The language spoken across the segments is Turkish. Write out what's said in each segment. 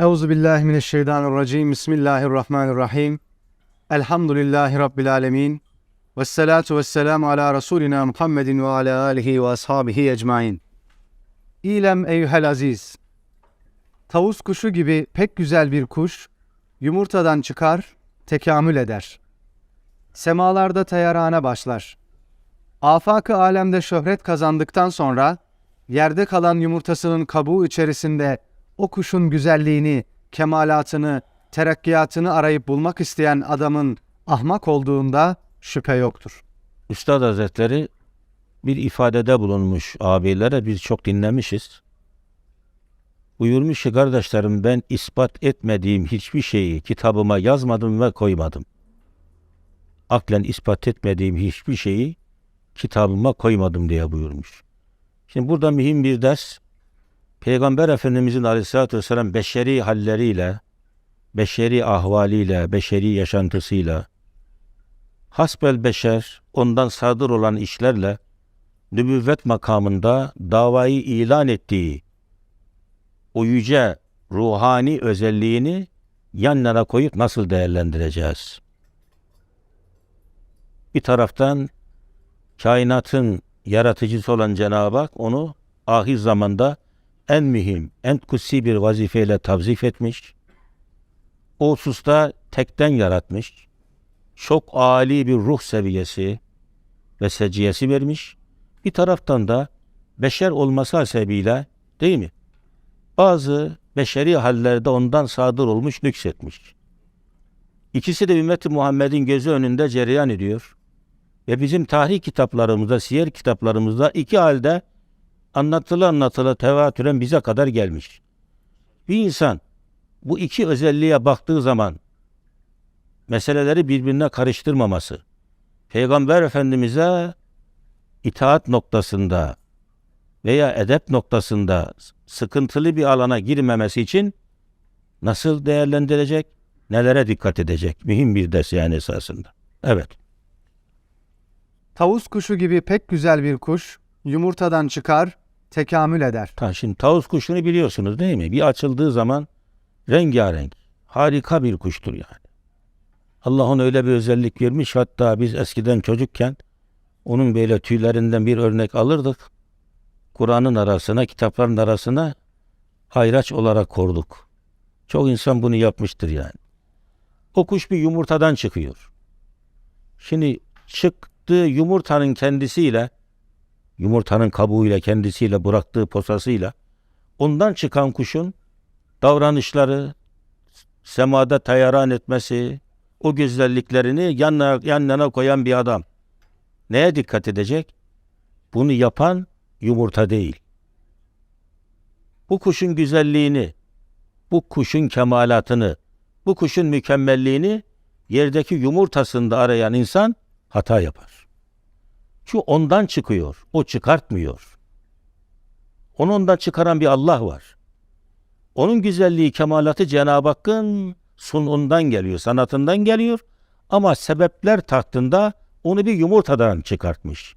Euzu billahi mineşşeytanirracim. Bismillahirrahmanirrahim. Elhamdülillahi rabbil alamin. Ves salatu vesselamu ala rasulina Muhammedin ve ala alihi ve ashabihi ecmaîn. İlem eyyuhel aziz. Tavus kuşu gibi pek güzel bir kuş yumurtadan çıkar, tekamül eder. Semalarda tayarane başlar. Afak-ı alemde şöhret kazandıktan sonra yerde kalan yumurtasının kabuğu içerisinde o kuşun güzelliğini, kemalatını, terakkiyatını arayıp bulmak isteyen adamın ahmak olduğunda şüphe yoktur. Üstad Hazretleri bir ifadede bulunmuş abilere biz çok dinlemişiz. Buyurmuş ki kardeşlerim ben ispat etmediğim hiçbir şeyi kitabıma yazmadım ve koymadım. Aklen ispat etmediğim hiçbir şeyi kitabıma koymadım diye buyurmuş. Şimdi burada mühim bir ders. Peygamber Efendimizin aleyhissalatü vesselam beşeri halleriyle, beşeri ahvaliyle, beşeri yaşantısıyla, hasbel beşer, ondan sadır olan işlerle, nübüvvet makamında davayı ilan ettiği o yüce ruhani özelliğini yan yana koyup nasıl değerlendireceğiz? Bir taraftan kainatın yaratıcısı olan Cenab-ı Hak onu ahir zamanda en mühim, en kutsi bir vazifeyle tavzif etmiş. O hususta tekten yaratmış. Çok âli bir ruh seviyesi ve seciyesi vermiş. Bir taraftan da beşer olması hasebiyle değil mi? Bazı beşeri hallerde ondan sadır olmuş, nüksetmiş. İkisi de ümmeti Muhammed'in gözü önünde cereyan ediyor. Ve bizim tarih kitaplarımızda, siyer kitaplarımızda iki halde anlatılı anlatılı tevatüren bize kadar gelmiş. Bir insan bu iki özelliğe baktığı zaman meseleleri birbirine karıştırmaması, Peygamber Efendimiz'e itaat noktasında veya edep noktasında sıkıntılı bir alana girmemesi için nasıl değerlendirecek, nelere dikkat edecek? Mühim bir ders yani esasında. Evet. Tavus kuşu gibi pek güzel bir kuş yumurtadan çıkar, tekamül eder. Ta şimdi tavus kuşunu biliyorsunuz değil mi? Bir açıldığı zaman rengarenk, harika bir kuştur yani. Allah ona öyle bir özellik vermiş. Hatta biz eskiden çocukken onun böyle tüylerinden bir örnek alırdık. Kur'an'ın arasına, kitapların arasına hayraç olarak korduk. Çok insan bunu yapmıştır yani. O kuş bir yumurtadan çıkıyor. Şimdi çıktığı yumurtanın kendisiyle, yumurtanın kabuğuyla kendisiyle bıraktığı posasıyla, ondan çıkan kuşun davranışları, semada tayaran etmesi, o güzelliklerini yanına, yanına koyan bir adam. Neye dikkat edecek? Bunu yapan yumurta değil. Bu kuşun güzelliğini, bu kuşun kemalatını, bu kuşun mükemmelliğini yerdeki yumurtasında arayan insan hata yapar. Şu ondan çıkıyor, o çıkartmıyor. Onu ondan çıkaran bir Allah var. Onun güzelliği, kemalatı Cenab-ı Hakk'ın sunundan geliyor, sanatından geliyor. Ama sebepler tahtında onu bir yumurtadan çıkartmış.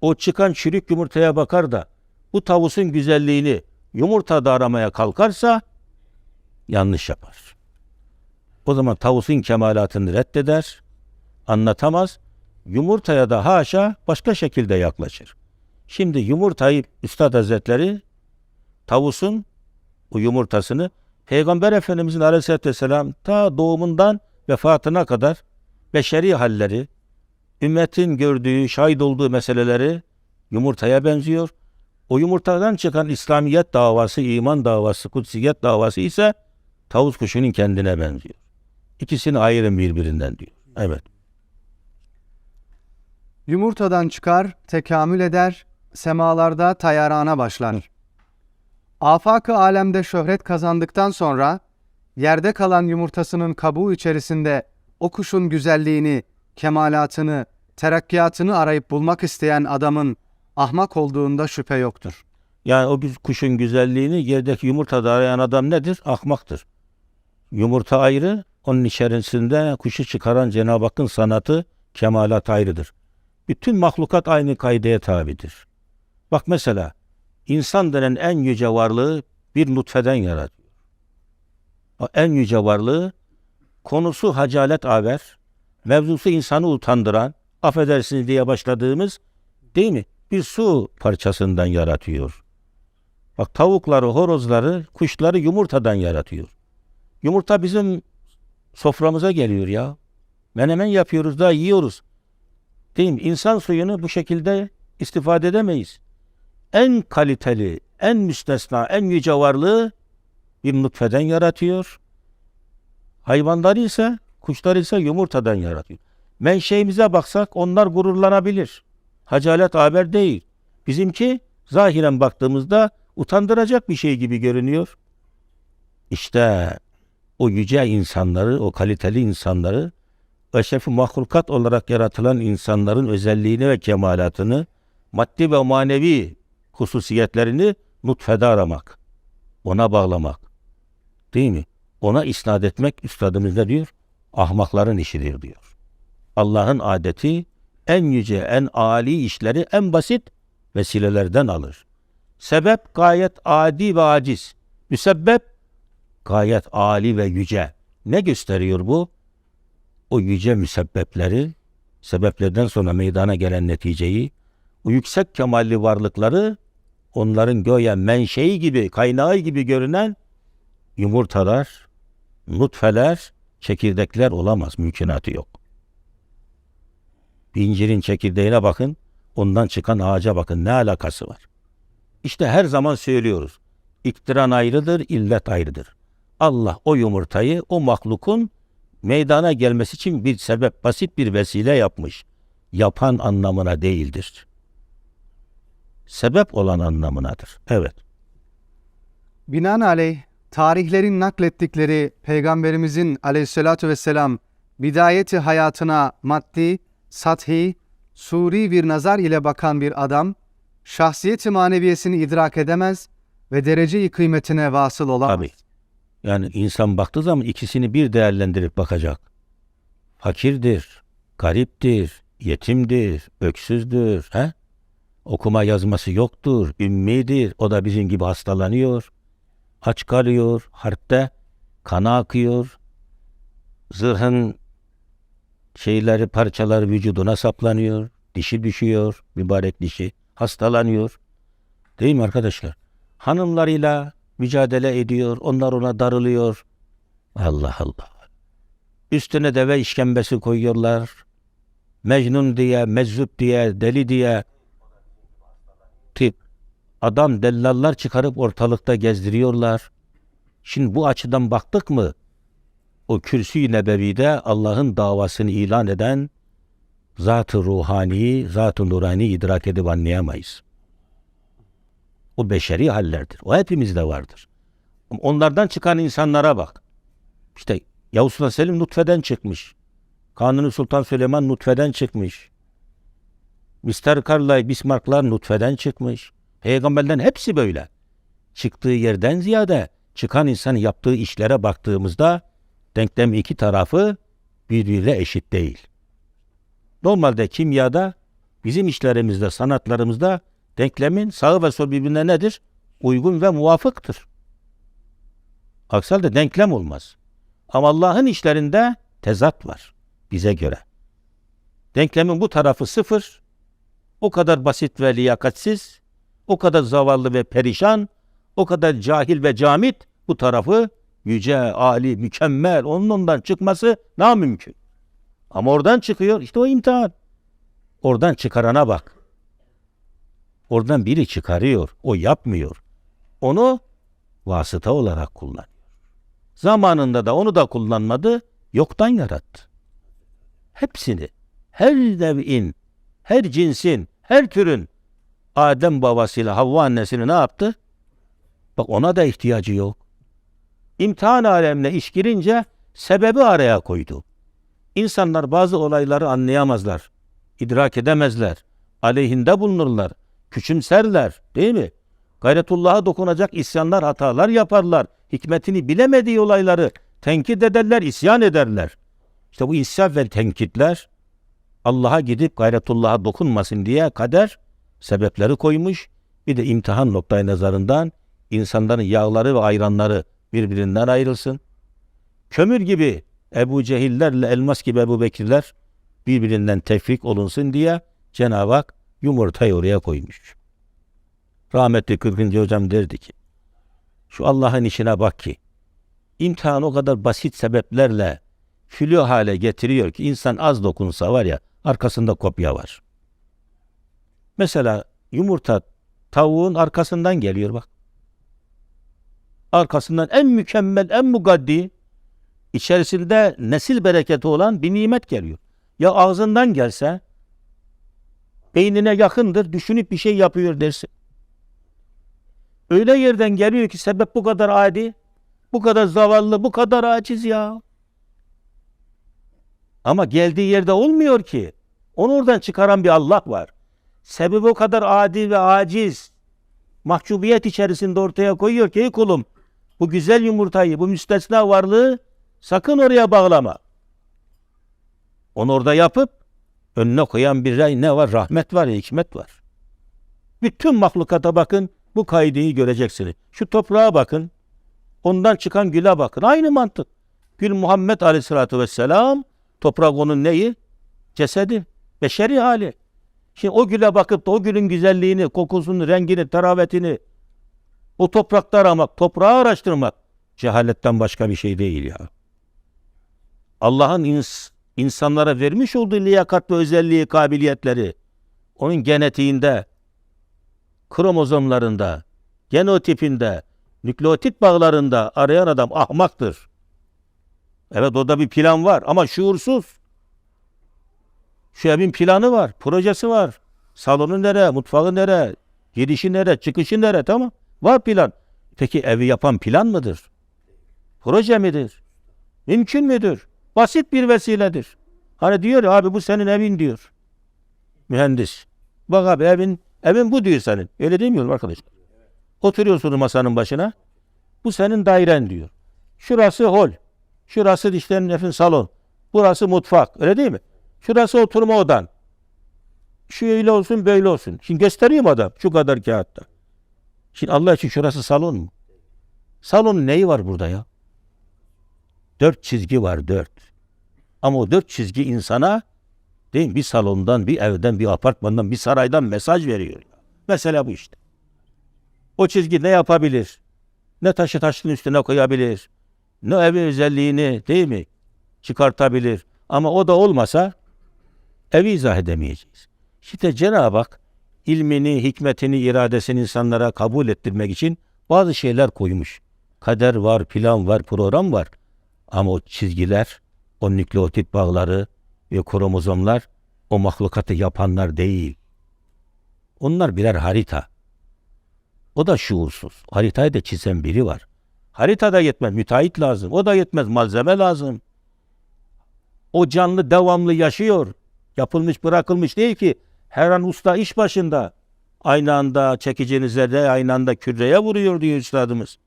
O çıkan çürük yumurtaya bakar da bu tavusun güzelliğini yumurtada aramaya kalkarsa yanlış yapar. O zaman tavusun kemalatını reddeder, anlatamaz. Yumurtaya da haşa başka şekilde yaklaşır. Şimdi yumurtayı Üstad Hazretleri tavusun o yumurtasını Peygamber Efendimizin Aleyhisselatü Vesselam ta doğumundan vefatına kadar beşeri halleri, ümmetin gördüğü, şahit olduğu meseleleri yumurtaya benziyor. O yumurtadan çıkan İslamiyet davası, iman davası, kutsiyet davası ise tavus kuşunun kendine benziyor. İkisini ayırın birbirinden diyor. Evet. Yumurtadan çıkar, tekamül eder, semalarda tayarana başlar. Afak-ı alemde şöhret kazandıktan sonra yerde kalan yumurtasının kabuğu içerisinde o kuşun güzelliğini, kemalatını, terakkiyatını arayıp bulmak isteyen adamın ahmak olduğunda şüphe yoktur. Yani o güz- kuşun güzelliğini yerdeki yumurtada arayan adam nedir? Ahmaktır. Yumurta ayrı, onun içerisinde kuşu çıkaran Cenab-ı Hakk'ın sanatı, kemalat ayrıdır. Bütün mahlukat aynı kaideye tabidir. Bak mesela, insan denen en yüce varlığı bir nutfeden yaratıyor. O en yüce varlığı konusu hacalet haber, mevzusu insanı utandıran, affedersiniz diye başladığımız değil mi? Bir su parçasından yaratıyor. Bak tavukları, horozları, kuşları yumurtadan yaratıyor. Yumurta bizim soframıza geliyor ya. Menemen yapıyoruz da yiyoruz. Değil mi? İnsan suyunu bu şekilde istifade edemeyiz. En kaliteli, en müstesna, en yüce varlığı bir nutfeden yaratıyor. Hayvanları ise, kuşları ise yumurtadan yaratıyor. Menşeimize baksak onlar gururlanabilir. Hacalet haber değil. Bizimki zahiren baktığımızda utandıracak bir şey gibi görünüyor. İşte o yüce insanları, o kaliteli insanları, eşrefi mahlukat olarak yaratılan insanların özelliğini ve kemalatını, maddi ve manevi hususiyetlerini nutfede aramak, ona bağlamak. Değil mi? Ona isnat etmek üstadımız ne diyor? Ahmakların işidir diyor. Allah'ın adeti en yüce, en âli işleri en basit vesilelerden alır. Sebep gayet adi ve aciz. Müsebbep gayet âli ve yüce. Ne gösteriyor bu? O yüce müsebbepleri, sebeplerden sonra meydana gelen neticeyi, o yüksek kemalli varlıkları, onların göğe menşei gibi, kaynağı gibi görünen yumurtalar, nutfeler, çekirdekler olamaz. Mümkünatı yok. Bir incirin çekirdeğine bakın, ondan çıkan ağaca bakın ne alakası var? İşte her zaman söylüyoruz. İktiran ayrıdır, illet ayrıdır. Allah o yumurtayı o mahlukun meydana gelmesi için bir sebep, basit bir vesile yapmış. Yapan anlamına değildir. Sebep olan anlamınadır. Evet. Binaenaleyh tarihlerin naklettikleri Peygamberimizin aleyhissalatu vesselam bidayeti hayatına maddi, sathi, suri bir nazar ile bakan bir adam, şahsiyeti maneviyesini idrak edemez ve derece-i kıymetine vasıl olamaz. Tabii. Yani insan baktığı zaman ikisini bir değerlendirip bakacak. Fakirdir, gariptir, yetimdir, öksüzdür. He? Okuma yazması yoktur, ümmidir. O da bizim gibi hastalanıyor. Aç kalıyor, harpte kana akıyor. Zırhın şeyleri, parçaları vücuduna saplanıyor. Dişi düşüyor, mübarek dişi. Hastalanıyor. Değil mi arkadaşlar? Hanımlarıyla mücadele ediyor. Onlar ona darılıyor. Allah Allah. Üstüne deve işkembesi koyuyorlar. Mecnun diye, meczup diye, deli diye. Tip. Adam dellallar çıkarıp ortalıkta gezdiriyorlar. Şimdi bu açıdan baktık mı? O kürsü-i nebevide Allah'ın davasını ilan eden zat-ı ruhani, zat-ı nurani idrak edip anlayamayız. O beşeri hallerdir. O hepimizde vardır. Onlardan çıkan insanlara bak. İşte Yavuz Sultan Selim nutfeden çıkmış. Kanuni Sultan Süleyman nutfeden çıkmış. Mr. Carlyle, Bismarck'lar nutfeden çıkmış. Peygamberlerin hepsi böyle. Çıktığı yerden ziyade çıkan insanın yaptığı işlere baktığımızda denklem iki tarafı birbiriyle eşit değil. Normalde kimyada bizim işlerimizde, sanatlarımızda denklemin sağı ve sol birbirine nedir? Uygun ve muvafıktır. Aksi halde denklem olmaz. Ama Allah'ın işlerinde tezat var bize göre. Denklemin bu tarafı sıfır, o kadar basit ve liyakatsiz, o kadar zavallı ve perişan, o kadar cahil ve camit, bu tarafı yüce, ali, mükemmel, onun ondan çıkması namümkün. Ama oradan çıkıyor, işte o imtihan. Oradan çıkarana bak. Oradan biri çıkarıyor, o yapmıyor. Onu vasıta olarak kullanıyor. Zamanında da onu da kullanmadı, yoktan yarattı. Hepsini, her nev'in, her cinsin, her türün Adem babasıyla Havva annesini ne yaptı? Bak ona da ihtiyacı yok. İmtihan alemine iş girince sebebi araya koydu. İnsanlar bazı olayları anlayamazlar, idrak edemezler, aleyhinde bulunurlar, küçümserler değil mi? Gayretullah'a dokunacak isyanlar, hatalar yaparlar. Hikmetini bilemediği olayları tenkit ederler, isyan ederler. İşte bu isyan ve tenkitler Allah'a gidip gayretullah'a dokunmasın diye kader sebepleri koymuş. Bir de imtihan noktayı nazarından insanların yağları ve ayranları birbirinden ayrılsın. kömür gibi Ebu Cehillerle elmas gibi Ebu Bekirler birbirinden tefrik olunsun diye Cenab-ı Hak yumurtayı oraya koymuş. Rahmetli 40. hocam derdi ki şu Allah'ın işine bak ki imtihan o kadar basit sebeplerle filo hale getiriyor ki insan az dokunsa var ya arkasında kopya var. Mesela yumurta tavuğun arkasından geliyor bak. Arkasından en mükemmel, en mugaddi, içerisinde nesil bereketi olan bir nimet geliyor. Ya ağzından gelse, beynine yakındır, düşünüp bir şey yapıyor dersin. Öyle yerden geliyor ki sebep bu kadar adi, bu kadar zavallı, bu kadar aciz ya. Ama geldiği yerde olmuyor ki. Onu oradan çıkaran bir Allah var. Sebebi o kadar adi ve aciz. Mahcubiyet içerisinde ortaya koyuyor ki ey kulum bu güzel yumurtayı, bu müstesna varlığı sakın oraya bağlama. Onu orada yapıp önüne koyan bir rey ne var? Rahmet var, hikmet var. Bütün mahlukata bakın, bu kaideyi göreceksiniz. Şu toprağa bakın, ondan çıkan güle bakın. Aynı mantık. Gül Muhammed Aleyhisselatü Vesselam, toprak onun neyi? Cesedi, beşeri hali. Şimdi o güle bakıp da o gülün güzelliğini, kokusunu, rengini, teravetini o toprakta aramak, toprağı araştırmak cehaletten başka bir şey değil ya. Allah'ın ins- insanlara vermiş olduğu liyakat ve özelliği, kabiliyetleri onun genetiğinde, kromozomlarında, genotipinde, nükleotit bağlarında arayan adam ahmaktır. Evet orada bir plan var ama şuursuz. Şu evin planı var, projesi var. Salonu nere, mutfağı nere, girişi nere, çıkışı nere tamam. Var plan. Peki evi yapan plan mıdır? Proje midir? Mümkün müdür? Basit bir vesiledir. Hani diyor ya abi bu senin evin diyor. Mühendis. Bak abi evin evin bu diyor senin. Öyle demiyorum arkadaşlar. Oturuyorsunuz masanın başına. Bu senin dairen diyor. Şurası hol. Şurası dişlerin efin salon. Burası mutfak. Öyle değil mi? Şurası oturma odan. Şu öyle olsun böyle olsun. Şimdi göstereyim adam şu kadar kağıtta. Şimdi Allah için şurası salon mu? Salonun neyi var burada ya? Dört çizgi var dört. Ama o dört çizgi insana değil mi? bir salondan, bir evden, bir apartmandan, bir saraydan mesaj veriyor. Mesela bu işte. O çizgi ne yapabilir? Ne taşı taşın üstüne koyabilir? Ne evi özelliğini değil mi? Çıkartabilir. Ama o da olmasa evi izah edemeyeceğiz. İşte Cenab-ı Hak ilmini, hikmetini, iradesini insanlara kabul ettirmek için bazı şeyler koymuş. Kader var, plan var, program var. Ama o çizgiler, o nükleotit bağları ve kromozomlar o mahlukatı yapanlar değil. Onlar birer harita. O da şuursuz. Haritayı da çizen biri var. Haritada yetmez, müteahhit lazım. O da yetmez, malzeme lazım. O canlı devamlı yaşıyor. Yapılmış, bırakılmış değil ki. Her an usta iş başında. Aynı anda çekicinize de aynı anda küreye vuruyor diyor üstadımız.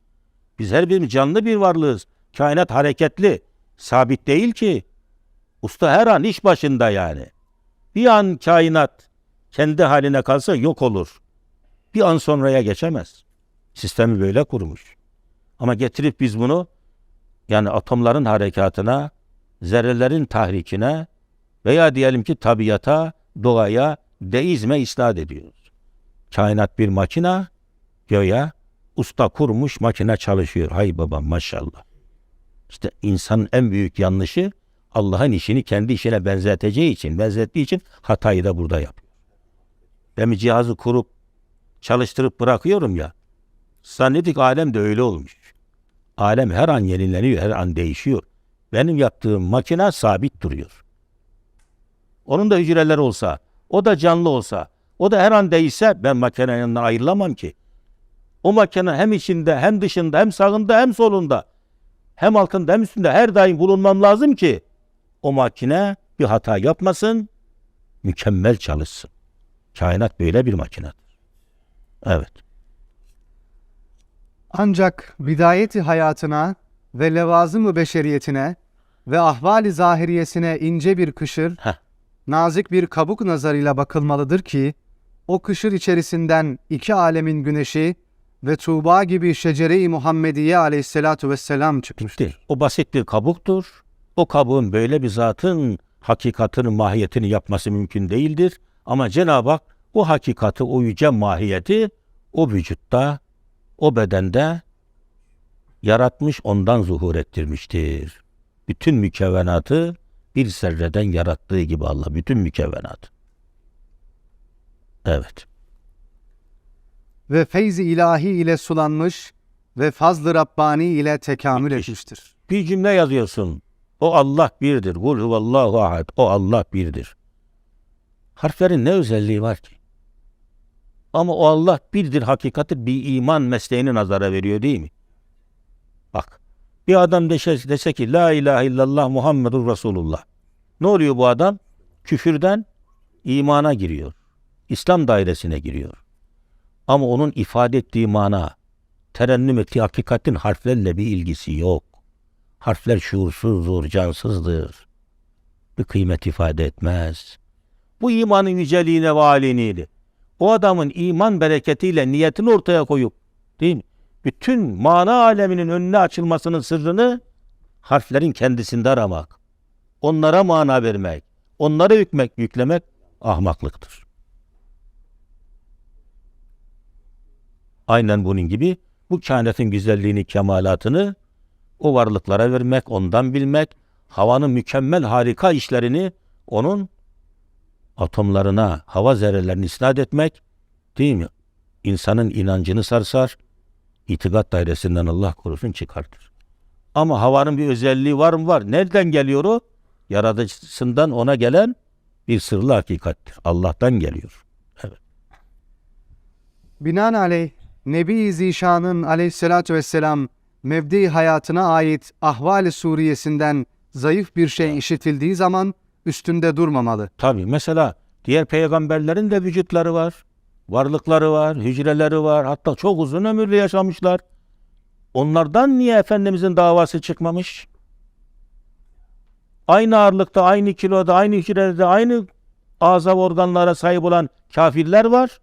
Biz her birimiz canlı bir varlığız. Kainat hareketli. Sabit değil ki. Usta her an iş başında yani. Bir an kainat kendi haline kalsa yok olur. Bir an sonraya geçemez. Sistemi böyle kurmuş. Ama getirip biz bunu yani atomların harekatına, zerrelerin tahrikine veya diyelim ki tabiata, doğaya, deizme isnat ediyoruz. Kainat bir makina, göğe usta kurmuş makine çalışıyor. Hay babam maşallah. İşte insanın en büyük yanlışı Allah'ın işini kendi işine benzeteceği için, benzettiği için hatayı da burada yapıyor. Ben bir cihazı kurup çalıştırıp bırakıyorum ya. Zannettik alem de öyle olmuş. Alem her an yenileniyor, her an değişiyor. Benim yaptığım makine sabit duruyor. Onun da hücreler olsa, o da canlı olsa, o da her an değişse ben makinenin ayrılamam ki. O makine hem içinde, hem dışında, hem sağında, hem solunda, hem altında, hem üstünde her daim bulunmam lazım ki o makine bir hata yapmasın, mükemmel çalışsın. Kainat böyle bir makinedir. Evet. Ancak bidayeti hayatına ve levazım-ı beşeriyetine ve ahvali zahiriyesine ince bir kışır, Heh. nazik bir kabuk nazarıyla bakılmalıdır ki, o kışır içerisinden iki alemin güneşi ve Tuğba gibi şecere-i Muhammediye aleyhissalatu vesselam çıkmıştır. Bitti. O basit bir kabuktur. O kabuğun böyle bir zatın hakikatinin mahiyetini yapması mümkün değildir. Ama Cenab-ı Hak o hakikati, o yüce mahiyeti o vücutta, o bedende yaratmış, ondan zuhur ettirmiştir. Bütün mükevvenatı bir zerreden yarattığı gibi Allah, bütün mükevvenat. Evet. Ve feyz-i ilahi ile sulanmış ve fazl-ı Rabbani ile tekamül Müthiş. etmiştir. Bir cümle yazıyorsun. O Allah birdir. Kul huvallahu ahad. O Allah birdir. Harflerin ne özelliği var ki? Ama o Allah birdir hakikati bir iman mesleğini nazara veriyor değil mi? Bak. Bir adam dese, dese ki La ilahe illallah Muhammedur Resulullah. Ne oluyor bu adam? Küfürden imana giriyor. İslam dairesine giriyor. Ama onun ifade ettiği mana, terennüm ettiği hakikatin harflerle bir ilgisi yok. Harfler şuursuzdur, cansızdır. Bir kıymet ifade etmez. Bu imanın yüceliğine ve aleniyle, o adamın iman bereketiyle niyetini ortaya koyup, değil mi? Bütün mana aleminin önüne açılmasının sırrını harflerin kendisinde aramak. Onlara mana vermek, onlara hükmek, yüklemek ahmaklıktır. Aynen bunun gibi bu kainatın güzelliğini, kemalatını o varlıklara vermek, ondan bilmek, havanın mükemmel harika işlerini onun atomlarına, hava zerrelerini isnat etmek değil mi? İnsanın inancını sarsar, itikat dairesinden Allah korusun çıkartır. Ama havanın bir özelliği var mı? Var. Nereden geliyor o? Yaratıcısından ona gelen bir sırlı hakikattir. Allah'tan geliyor. Binaenaleyh Nebi Zişan'ın aleyhissalatu vesselam mevdi hayatına ait Ahval-i Suriyesinden zayıf bir şey işitildiği zaman üstünde durmamalı. Tabi mesela diğer peygamberlerin de vücutları var. Varlıkları var, hücreleri var. Hatta çok uzun ömürlü yaşamışlar. Onlardan niye Efendimizin davası çıkmamış? Aynı ağırlıkta, aynı kiloda, aynı hücrede, aynı ağza ve organlara sahip olan kafirler var.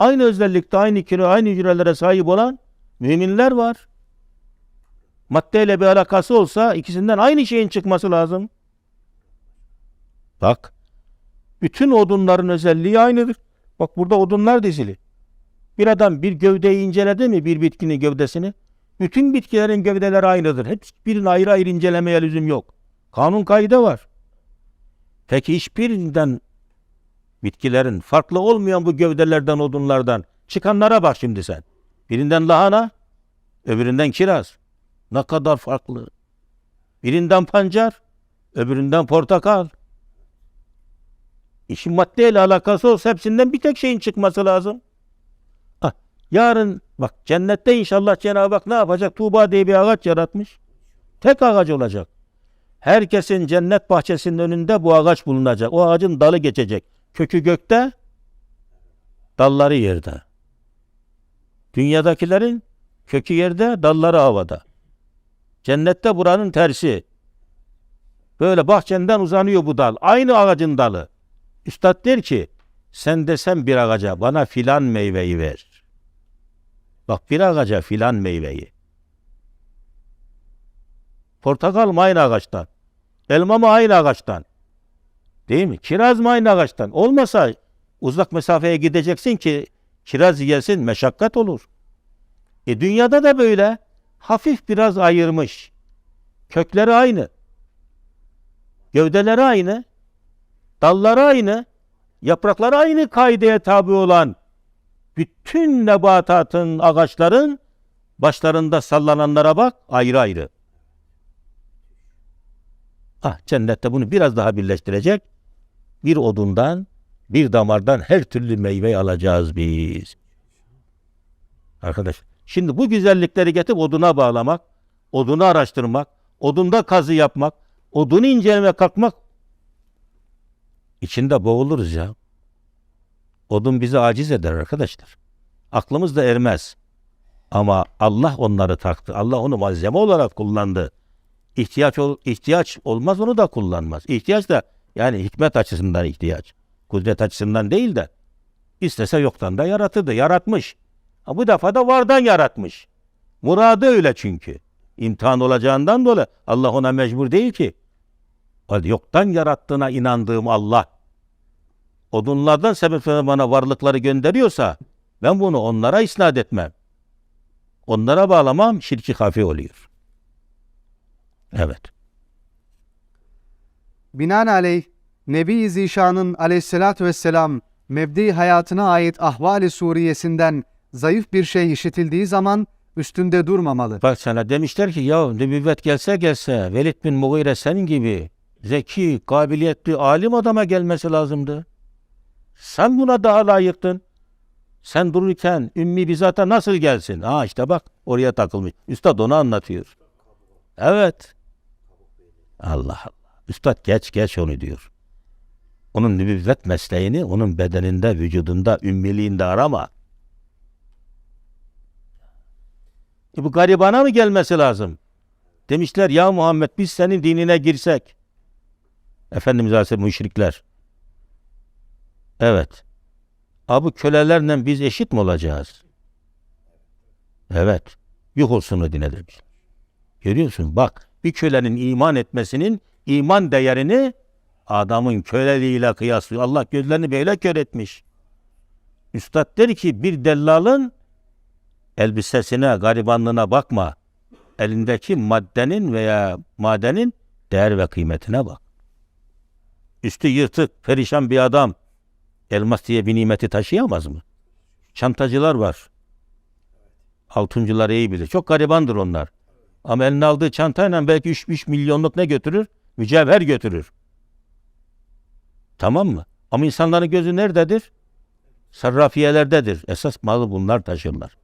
Aynı özellikte, aynı kilo, aynı hücrelere sahip olan müminler var. Maddeyle bir alakası olsa ikisinden aynı şeyin çıkması lazım. Bak, bütün odunların özelliği aynıdır. Bak burada odunlar dizili. Bir adam bir gövdeyi inceledi mi bir bitkinin gövdesini? Bütün bitkilerin gövdeleri aynıdır. Hiçbirini ayrı ayrı incelemeye lüzum yok. Kanun kaide var. Peki hiçbirinden bitkilerin farklı olmayan bu gövdelerden, odunlardan çıkanlara bak şimdi sen. Birinden lahana, öbüründen kiraz. Ne kadar farklı. Birinden pancar, öbüründen portakal. İşin maddeyle alakası olsa hepsinden bir tek şeyin çıkması lazım. Ah, yarın bak cennette inşallah Cenab-ı Hak ne yapacak? Tuğba diye bir ağaç yaratmış. Tek ağaç olacak. Herkesin cennet bahçesinin önünde bu ağaç bulunacak. O ağacın dalı geçecek. Kökü gökte, dalları yerde. Dünyadakilerin kökü yerde, dalları havada. Cennette buranın tersi. Böyle bahçenden uzanıyor bu dal. Aynı ağacın dalı. Üstad der ki sen desem bir ağaca bana filan meyveyi ver. Bak bir ağaca filan meyveyi. Portakal mı aynı ağaçtan? Elma mı aynı ağaçtan? Değil mi? Kiraz mı aynı ağaçtan? Olmasa uzak mesafeye gideceksin ki kiraz yesin meşakkat olur. E dünyada da böyle hafif biraz ayırmış. Kökleri aynı. Gövdeleri aynı. Dalları aynı. Yaprakları aynı kaideye tabi olan bütün nebatatın, ağaçların başlarında sallananlara bak ayrı ayrı. Ah cennette bunu biraz daha birleştirecek. Bir odundan, bir damardan her türlü meyve alacağız biz. Arkadaş, şimdi bu güzellikleri getirip oduna bağlamak, odunu araştırmak, odunda kazı yapmak, odunu incelemeye kalkmak içinde boğuluruz ya. Odun bizi aciz eder arkadaşlar. Aklımız da ermez. Ama Allah onları taktı. Allah onu malzeme olarak kullandı. İhtiyaç ol, ihtiyaç olmaz onu da kullanmaz. İhtiyaç da yani hikmet açısından ihtiyaç. Kudret açısından değil de istese yoktan da yaratırdı. Yaratmış. Ha, bu defa da vardan yaratmış. Muradı öyle çünkü. İmtihan olacağından dolayı Allah ona mecbur değil ki. Yoktan yarattığına inandığım Allah odunlardan sebeplenip bana varlıkları gönderiyorsa ben bunu onlara isnat etmem. Onlara bağlamam şirki hafi oluyor. Evet. Binaenaleyh Nebi Zişan'ın aleyhissalatü vesselam mebdi hayatına ait ahvali suriyesinden zayıf bir şey işitildiği zaman üstünde durmamalı. Bak sana demişler ki ya nübüvvet gelse gelse Velid bin Mughire senin gibi zeki, kabiliyetli, alim adama gelmesi lazımdı. Sen buna daha layıktın. Sen dururken ümmi bizata nasıl gelsin? Ha işte bak oraya takılmış. Üstad onu anlatıyor. Evet. Allah Allah. Üstad geç geç onu diyor. Onun nübüvvet mesleğini onun bedeninde, vücudunda, ümmiliğinde arama. E bu garibana mı gelmesi lazım? Demişler ya Muhammed biz senin dinine girsek. Efendimiz Aleyhisselam müşrikler. Evet. Abi kölelerle biz eşit mi olacağız? Evet. Yuh olsun o dine demiş. Görüyorsun bak bir kölenin iman etmesinin iman değerini adamın köleliğiyle kıyaslıyor. Allah gözlerini böyle kör etmiş. Üstad der ki bir dellalın elbisesine, garibanlığına bakma. Elindeki maddenin veya madenin değer ve kıymetine bak. Üstü yırtık, perişan bir adam elmas diye bir nimeti taşıyamaz mı? Çantacılar var. Altıncılar iyi bilir. Çok garibandır onlar. Ama eline aldığı çantayla belki 3, 3 milyonluk ne götürür? Mücevher götürür. Tamam mı? Ama insanların gözü nerededir? Sarrafiyelerdedir. Esas malı bunlar taşırlar.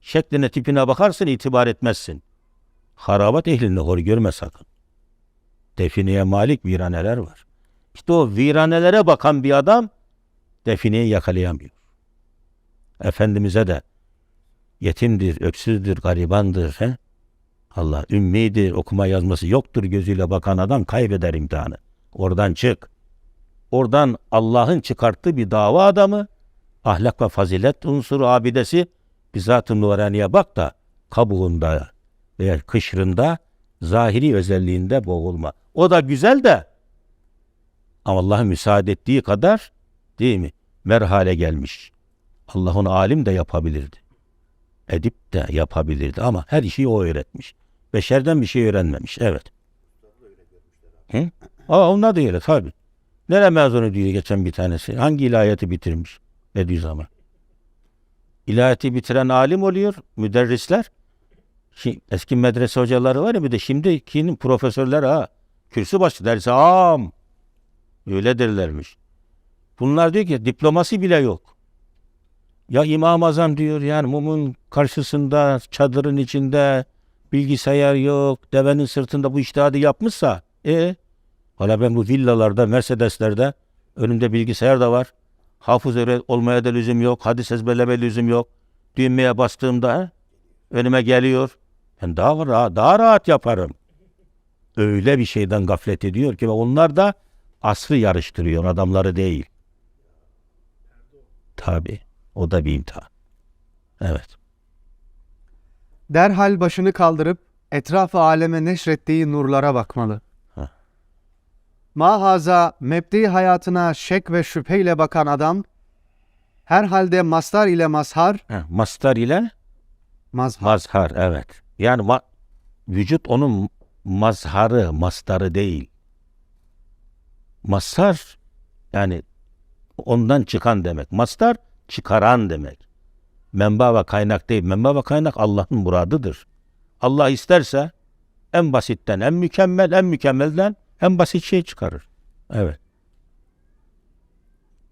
Şekline tipine bakarsın itibar etmezsin. Harabat ehlini hor görme sakın. Defineye malik viraneler var. İşte o viranelere bakan bir adam defineyi yakalayamıyor. Efendimiz'e de yetimdir, öksüzdür, garibandır. He? Allah ümmidir, okuma yazması yoktur gözüyle bakan adam kaybeder imtihanı. Oradan çık. Oradan Allah'ın çıkarttığı bir dava adamı, ahlak ve fazilet unsuru abidesi bizzat-ı nuraniye bak da kabuğunda veya kışrında zahiri özelliğinde boğulma. O da güzel de ama Allah'ın müsaade ettiği kadar değil mi? Merhale gelmiş. Allah onu alim de yapabilirdi. Edip de yapabilirdi ama her şeyi o öğretmiş. Beşerden bir şey öğrenmemiş. Evet. Hı? Aa, onlar da öyle tabi. Nere mezunu diyor geçen bir tanesi. Hangi ilahiyatı bitirmiş? Bediüzzaman. İlahiyatı bitiren alim oluyor. Müderrisler. Şi- eski medrese hocaları var ya bir de şimdikinin profesörler ha. Kürsü başı dersi am. Öyle derlermiş. Bunlar diyor ki diploması bile yok. Ya İmam-ı Azam diyor yani mumun karşısında, çadırın içinde bilgisayar yok, devenin sırtında bu iştihadı yapmışsa e hala ben bu villalarda, Mercedeslerde önümde bilgisayar da var. Hafız olmaya da lüzum yok. Hadis ezberleme lüzum yok. Düğmeye bastığımda he, önüme geliyor. Ben daha rahat, daha rahat yaparım. Öyle bir şeyden gaflet ediyor ki ve onlar da asrı yarıştırıyor adamları değil. Tabi o da bir imtihan. Evet. Derhal başını kaldırıp etrafı aleme neşrettiği nurlara bakmalı. Heh. Mahaza mebdi hayatına şek ve şüpheyle bakan adam herhalde mastar ile mazhar, Heh, mastar ile mazhar mazhar evet. Yani ma- vücut onun mazharı, mastarı değil. Mazhar yani ondan çıkan demek. Mastar çıkaran demek. Menba ve kaynak değil. Menba ve kaynak Allah'ın muradıdır. Allah isterse en basitten, en mükemmel, en mükemmelden en basit şey çıkarır. Evet.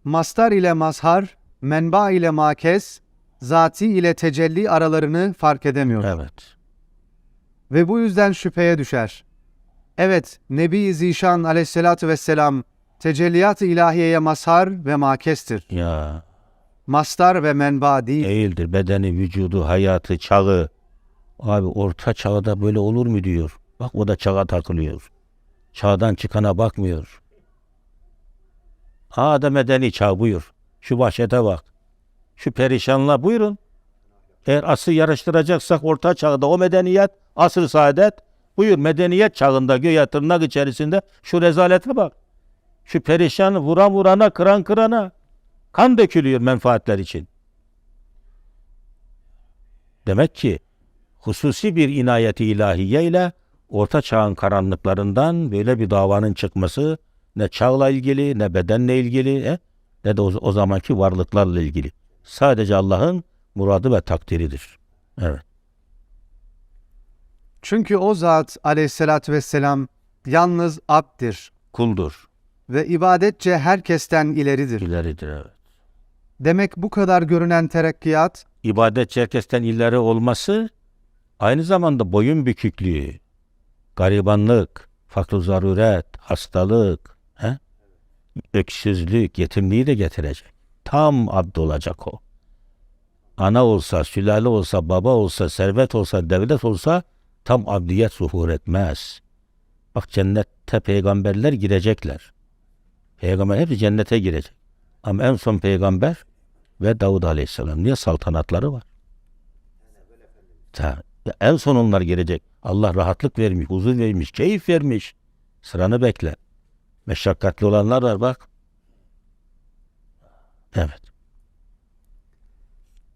mastar ile mazhar, menba ile makes, zati ile tecelli aralarını fark edemiyor. Evet. Ve bu yüzden şüpheye düşer. Evet, Nebi Zişan aleyhissalatü vesselam tecelliyat-ı ilahiyeye mazhar ve makestir. Ya Mastar ve menba değil. değildir. Bedeni, vücudu, hayatı, çağı. Abi orta çağda böyle olur mu diyor. Bak o da çağa takılıyor. Çağdan çıkana bakmıyor. Ha da medeni çağ buyur. Şu vahşete bak. Şu perişanla buyurun. Eğer asır yarıştıracaksak orta çağda o medeniyet, asır saadet. Buyur medeniyet çağında göğe tırnak içerisinde şu rezalete bak. Şu perişan vuran vurana, kıran kırana. Kan dökülüyor menfaatler için. Demek ki hususi bir inayeti ilahiye ile orta çağın karanlıklarından böyle bir davanın çıkması ne çağla ilgili ne bedenle ilgili e, ne de o, o zamanki varlıklarla ilgili. Sadece Allah'ın muradı ve takdiridir. Evet. Çünkü o zat aleyhissalatü vesselam yalnız abdir Kuldur. ve ibadetçe herkesten ileridir. İleridir evet. Demek bu kadar görünen terakkiyat İbadet herkesten ileri olması aynı zamanda boyun büküklüğü, garibanlık, fakr zaruret, hastalık, he? öksüzlük, yetimliği de getirecek. Tam abd olacak o. Ana olsa, sülale olsa, baba olsa, servet olsa, devlet olsa tam abdiyet zuhur etmez. Bak cennette peygamberler girecekler. Peygamber hepsi cennete girecek. Ama en son peygamber ve Davud Aleyhisselam. Niye saltanatları var? Ta, ya en son onlar gelecek. Allah rahatlık vermiş, huzur vermiş, keyif vermiş. Sıranı bekle. Meşakkatli olanlar var bak. Evet.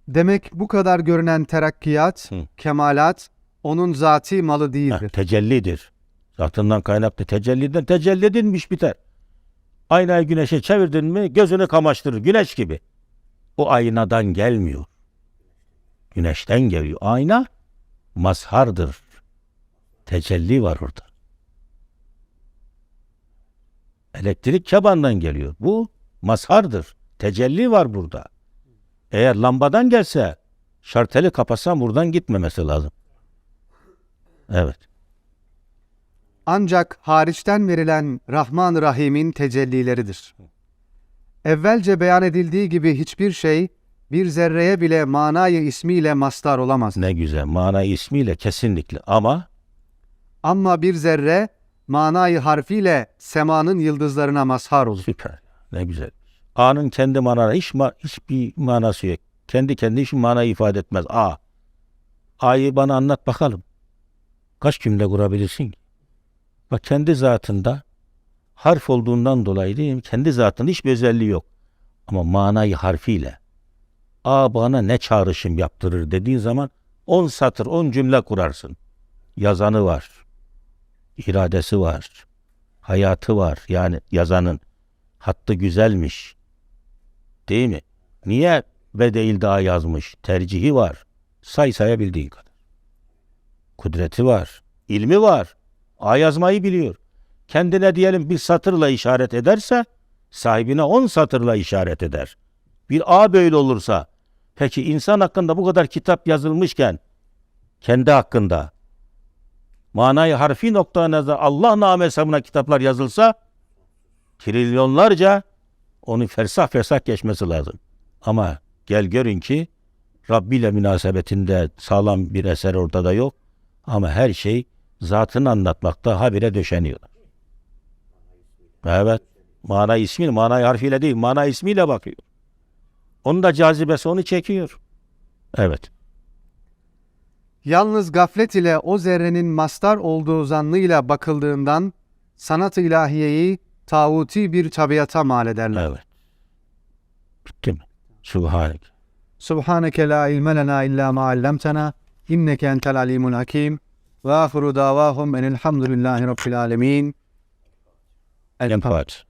demek bu kadar görünen terakkiyat, Hı. kemalat onun zati malı değildir. tecellidir. Zatından kaynaklı tecelliden tecelli edilmiş biter. Aynayı güneşe çevirdin mi gözünü kamaştırır. Güneş gibi. O aynadan gelmiyor. Güneşten geliyor. Ayna mazhardır. Tecelli var orada. Elektrik kebandan geliyor. Bu mazhardır. Tecelli var burada. Eğer lambadan gelse şarteli kapasan buradan gitmemesi lazım. Evet. Ancak hariçten verilen Rahman Rahim'in tecellileridir. Evvelce beyan edildiği gibi hiçbir şey bir zerreye bile manayı ismiyle mastar olamaz. Ne güzel. Mana ismiyle kesinlikle ama Ama bir zerre manayı harfiyle semanın yıldızlarına mazhar olur. süper. Ne güzel. A'nın kendi manası hiç ma- hiçbir manası yok. Kendi kendi hiçbir mana ifade etmez. A. A'yı bana anlat bakalım. Kaç cümle kurabilirsin ki? Bak kendi zatında harf olduğundan dolayı değil? Kendi zatında hiçbir özelliği yok. Ama manayı harfiyle A bana ne çağrışım yaptırır dediğin zaman 10 satır 10 cümle kurarsın. Yazanı var. iradesi var. Hayatı var. Yani yazanın hattı güzelmiş. Değil mi? Niye ve değil daha yazmış? Tercihi var. Say sayabildiğin kadar. Kudreti var. ilmi var. A yazmayı biliyor. Kendine diyelim bir satırla işaret ederse sahibine on satırla işaret eder. Bir A böyle olursa peki insan hakkında bu kadar kitap yazılmışken kendi hakkında manayı harfi nokta nazar Allah namı hesabına kitaplar yazılsa trilyonlarca onu fersah fersah geçmesi lazım. Ama gel görün ki Rabbi ile münasebetinde sağlam bir eser ortada yok. Ama her şey zatını anlatmakta habire döşeniyor. Evet. Mana ismi, mana harfiyle değil, mana ismiyle bakıyor. Onun da cazibesi onu çekiyor. Evet. Yalnız gaflet ile o zerrenin mastar olduğu zannıyla bakıldığından sanat-ı ilahiyeyi tağuti bir tabiata mal ederler. Evet. Bitti mi? Subhanek. Subhaneke la ilme lena illa ma allamtena inneke entel alimul hakim ve ahiru davahum enelhamdülillahi rabbil alemin. input.